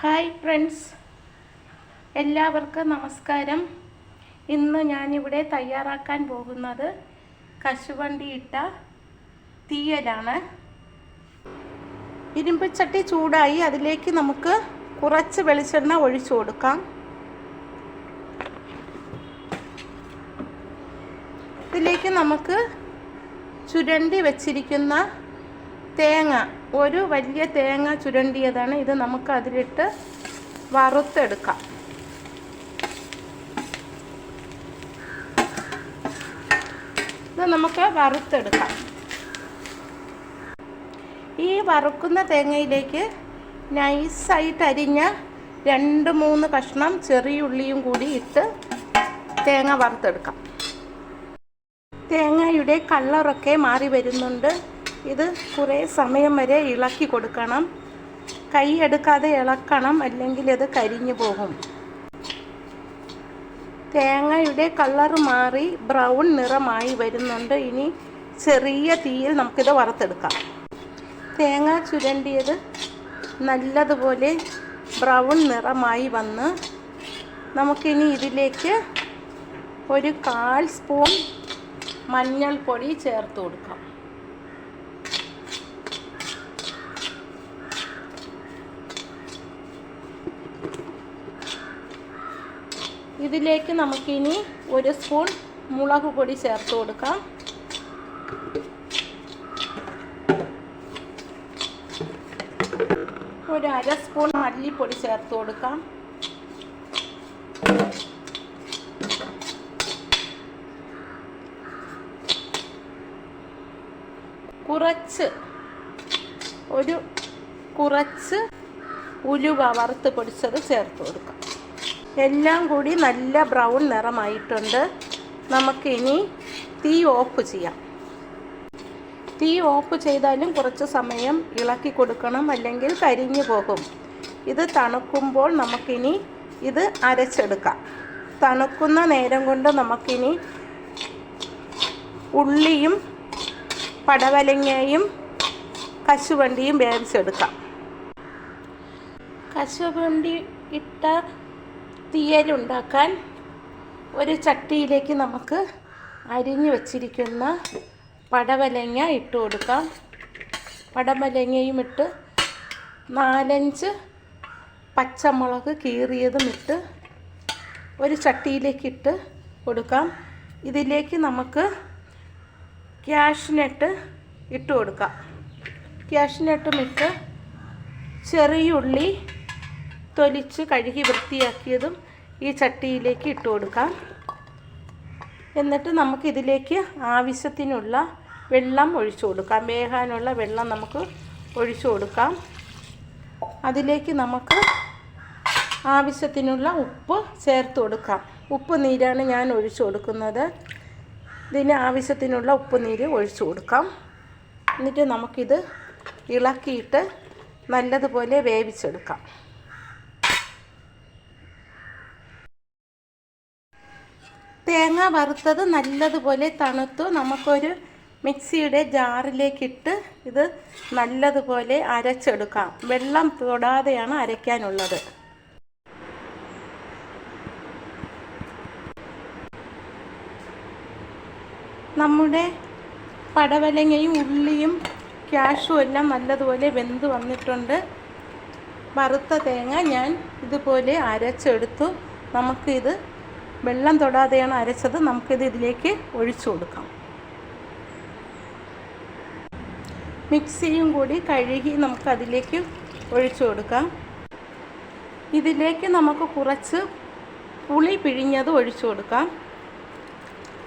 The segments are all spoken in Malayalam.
ഹായ് ഫ്രണ്ട്സ് എല്ലാവർക്കും നമസ്കാരം. ഇന്ന് ഞാനിവിടെ തയ്യാറാക്കാൻ പോകുന്നത് കശുവണ്ടി ഇട്ട തീയലാണ്. ഇരുമ്പച്ചട്ടി ചൂടായി അതിലേക്ക് നമുക്ക് കുറച്ച് വെളിച്ചെണ്ണ ഒഴിച്ചു കൊടുക്കാം. ഇതിലേക്ക് നമുക്ക് ചുരണ്ടി വെച്ചിരിക്കുന്ന തേങ്ങ ഒരു വലിയ തേങ്ങ ചുരണ്ടിയതാണ്. ഇത് നമുക്ക് അതിലിട്ട് വറുത്തെടുക്കാം. ഇത് നമുക്ക് വറുത്തെടുക്കാം. ഈ വറുക്കുന്ന തേങ്ങയിലേക്ക് നൈസായിട്ട് അരിഞ്ഞ രണ്ട് മൂന്ന് കഷ്ണം ചെറിയ ഉള്ളിയും കൂടി ഇട്ട് തേങ്ങ വറുത്തെടുക്കാം. തേങ്ങയുടെ കളറൊക്കെ മാറി വരുന്നുണ്ട്. ഇത് കുറേ സമയം വരെ ഇളക്കി കൊടുക്കണം. കൈ എടുക്കാതെ ഇളക്കണം അല്ലെങ്കിൽ അത് കരിഞ്ഞു പോകും. തേങ്ങയുടെ കളർ മാറി ബ്രൗൺ നിറമായി വരുന്നുണ്ട്. ഇനി ചെറിയ തീയിൽ നമുക്കിത് വറുത്തെടുക്കാം. തേങ്ങ ചുരണ്ടിയത് നല്ലതുപോലെ ബ്രൗൺ നിറമായി വന്ന് നമുക്കിനി ഇതിലേക്ക് ഒരു കാൽ സ്പൂൺ മഞ്ഞൾപ്പൊടി ചേർത്ത് കൊടുക്കാം. ഇതിലേക്ക് നമുക്കിനി ഒരു സ്പൂൺ മുളക് പൊടി ചേർത്ത് കൊടുക്കാം. ഒരു അര സ്പൂൺ മല്ലിപ്പൊടി ചേർത്ത് കൊടുക്കാം. കുറച്ച് ഒരു കുറച്ച് ഉലുവ വറുത്ത് പൊടിച്ചത് ചേർത്ത് കൊടുക്കാം. എല്ലാം കൂടി നല്ല ബ്രൗൺ നിറമായിട്ടുണ്ട്. നമുക്കിനി തീ ഓഫ് ചെയ്യാം. തീ ഓഫ് ചെയ്താലും കുറച്ച് സമയം ഇളക്കി കൊടുക്കണം അല്ലെങ്കിൽ കരിഞ്ഞു പോകും. ഇത് തണുക്കുമ്പോൾ നമുക്കിനി ഇത് അരച്ചെടുക്കാം. തണുക്കുന്ന നേരം കൊണ്ട് നമുക്കിനി ഉള്ളിയും പടവലങ്ങയും കശുവണ്ടിയും വേവിച്ചെടുക്കാം. കശുവണ്ടി ഇട്ട തീയലുണ്ടാക്കാൻ ഒരു ചട്ടിയിലേക്ക് നമുക്ക് അരിഞ്ഞു വച്ചിരിക്കുന്ന പടവലങ്ങ ഇട്ട് കൊടുക്കാം. പടവലങ്ങയും ഇട്ട് നാലഞ്ച് പച്ചമുളക് കീറിയതും ഇട്ട് ഒരു ചട്ടിയിലേക്ക് ഇട്ട് കൊടുക്കാം. ഇതിലേക്ക് നമുക്ക് ക്യാഷ്നട്ട് ഇട്ട് കൊടുക്കാം. ക്യാഷ്നട്ടും ഇട്ട് ചെറിയുള്ളി തൊലിച്ച് കഴുകി വൃത്തിയാക്കിയതും ഈ ചട്ടിയിലേക്ക് ഇട്ട് കൊടുക്കാം. എന്നിട്ട് നമുക്കിതിലേക്ക് ആവശ്യത്തിനുള്ള വെള്ളം ഒഴിച്ചു കൊടുക്കാം. വേകാനുള്ള വെള്ളം നമുക്ക് ഒഴിച്ചു കൊടുക്കാം. അതിലേക്ക് നമുക്ക് ആവശ്യത്തിനുള്ള ഉപ്പ് ചേർത്ത് കൊടുക്കാം. ഉപ്പ് നീരാണ് ഞാൻ ഒഴിച്ചു കൊടുക്കുന്നത്. ഇതിന് ആവശ്യത്തിനുള്ള ഉപ്പ് നീര് ഒഴിച്ചു കൊടുക്കാം. എന്നിട്ട് നമുക്കിത് ഇളക്കിയിട്ട് നല്ലതുപോലെ വേവിച്ചെടുക്കാം. തേങ്ങ വറുത്തത് നല്ലതുപോലെ തണുത്തു. നമുക്കൊരു മിക്സിയുടെ ജാറിലേക്കിട്ട് ഇത് നല്ലതുപോലെ അരച്ചെടുക്കാം. വെള്ളം തൊടാതെയാണ് അരയ്ക്കാനുള്ളത്. നമ്മുടെ പടവലങ്ങയും ഉള്ളിയും ക്യാഷും എല്ലാം നല്ലതുപോലെ വെന്ത് വന്നിട്ടുണ്ട്. വറുത്ത തേങ്ങ ഞാൻ ഇതുപോലെ അരച്ചെടുത്തു. നമുക്കിത് വെള്ളം തൊടാതെയാണ് അരച്ചത്. നമുക്കിത് ഇതിലേക്ക് ഒഴിച്ചു കൊടുക്കാം. മിക്സിയും കൂടി കഴുകി നമുക്കതിലേക്ക് ഒഴിച്ചു കൊടുക്കാം. ഇതിലേക്ക് നമുക്ക് കുറച്ച് പുളി പിഴിഞ്ഞത് ഒഴിച്ചു കൊടുക്കാം.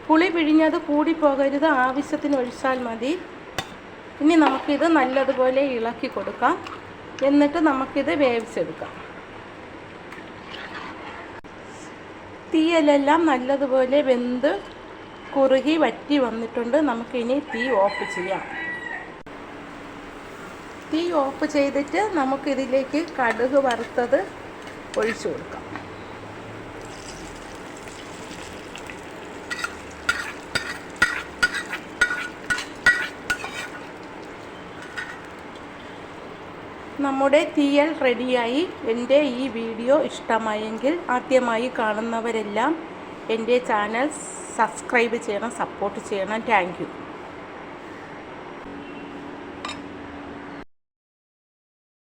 പുളി പിഴിഞ്ഞത് കൂടി പോകരുത് ആവശ്യത്തിന് ഒഴിച്ചാൽ മതി. ഇനി നമുക്കിത് നല്ലതുപോലെ ഇളക്കി കൊടുക്കാം. എന്നിട്ട് നമുക്കിത് വേവിച്ചെടുക്കാം. തീയലെല്ലാം നല്ലതുപോലെ വെന്ത് കുറുകി വറ്റി വന്നിട്ടുണ്ട്. നമുക്കിനി തീ ഓഫ് ചെയ്യാം. തീ ഓഫ് ചെയ്തിട്ട് നമുക്കിതിലേക്ക് കടുക് വറുത്തത് ഒഴിച്ചു കൊടുക്കാം. നമ്മുടെ തീയൽ റെഡിയായി. എന്റെ ഈ വീഡിയോ ഇഷ്ടമായെങ്കിൽ ആദ്യമായി കാണുന്നവരെല്ലാം എന്റെ ചാനൽ സബ്സ്ക്രൈബ് ചെയ്യണം സപ്പോർട്ട് ചെയ്യണം. താങ്ക്